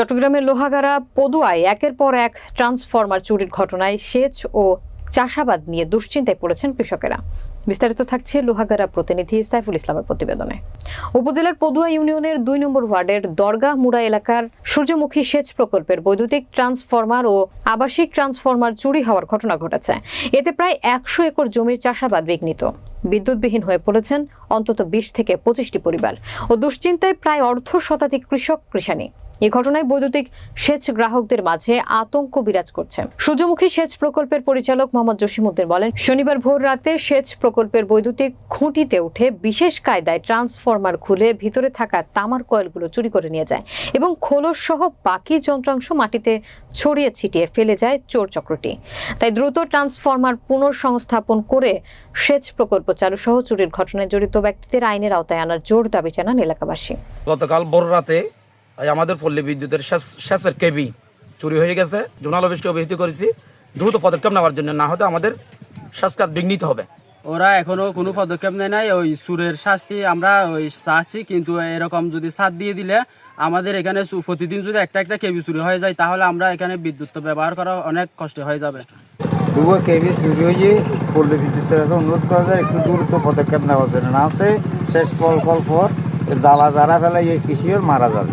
চট্টগ্রামের লোহাগাড়া পদুয়ায় একের পর এক ট্রান্সফরমার চুরির ঘটনায় সেচ ও চাষাবাদ নিয়ে দুশ্চিন্তায় পড়েছেন কৃষকেরা। বিস্তারিত থাকছে লোহাগাড়া প্রতিনিধি সাইফুল ইসলামের প্রতিবেদনে। উপজেলার পদুয়া ইউনিয়নের দুই নম্বর ওয়ার্ডের দরগা মুড়া এলাকার সূর্যমুখী সেচ প্রকল্পের বৈদ্যুতিক ট্রান্সফরমার ও আবাসিক ট্রান্সফরমার চুরি হওয়ার ঘটনা ঘটেছে। এতে প্রায় একশো একর জমির চাষাবাদ বিঘ্নিত। বিদ্যুৎবিহীন হয়ে পড়েছেন অন্তত বিশ থেকে পঁচিশটি পরিবার ও দুশ্চিন্তায় প্রায় অর্ধ শতাধিক কৃষক কৃষানি। এই ঘটনায় বৈদ্যুতিক সেচ গ্রাহকদের মাঝে আতঙ্ক বিরাজ করছে। সূর্যমুখী সেচ প্রকল্পের পরিচালক মোহাম্মদ জসিমউদ্দিন বলেন, শনিবার ভোর রাতে সেচ প্রকল্পের বৈদ্যুতিক খুঁটিতে উঠে বিশেষ কায়দায় ট্রান্সফরমার খুলে ভিতরে থাকা তামার কয়েলগুলো চুরি করে নিয়ে যায় এবং খোলস সহ বাকি যন্ত্রাংশ মাটিতে ছড়িয়ে ছিটিয়ে ফেলে যায় চোর চক্রটি। তাই দ্রুত ট্রান্সফরমার পুনঃসংস্থাপন করে সেচ প্রকল্প চালু সহ চুরির ঘটনায় জড়িত ব্যক্তিদের আইনের আওতায় আনার জোর দাবি জানান এলাকাবাসী। গতকাল ভোর রাতে আমাদের পল্লী বিদ্যুতের শেষ- শেষের কেবি চুরি হয়ে গেছে। জোনাল অফিসকে অভিহিত করেছি দ্রুত পদক্ষেপ নেওয়ার জন্য না হতে আমাদের শ্বাস কাজ বিঘ্নিত হবে। ওরা এখনও কোনো পদক্ষেপ নেয় নাই ওই সুরের শাস্তি আমরা ওই চাচ্ছি কিন্তু এরকম যদি সাথ দিয়ে দিলে আমাদের এখানে প্রতিদিন যদি একটা একটা কেবি চুরি হয়ে যায় তাহলে আমরা এখানে বিদ্যুৎ ব্যবহার করা অনেক কষ্ট হয়ে যাবে। দুবো কেবি চুরি হয়ে পল্লী বিদ্যুতের কাছে অনুরোধ করা যায় একটু দ্রুত পদক্ষেপ নেওয়ার জন্য না হতে শেষ ফল ফল প্রকল্প জ্বালা জ্বালা ফেলে এই কৃষিও মারা যাবে।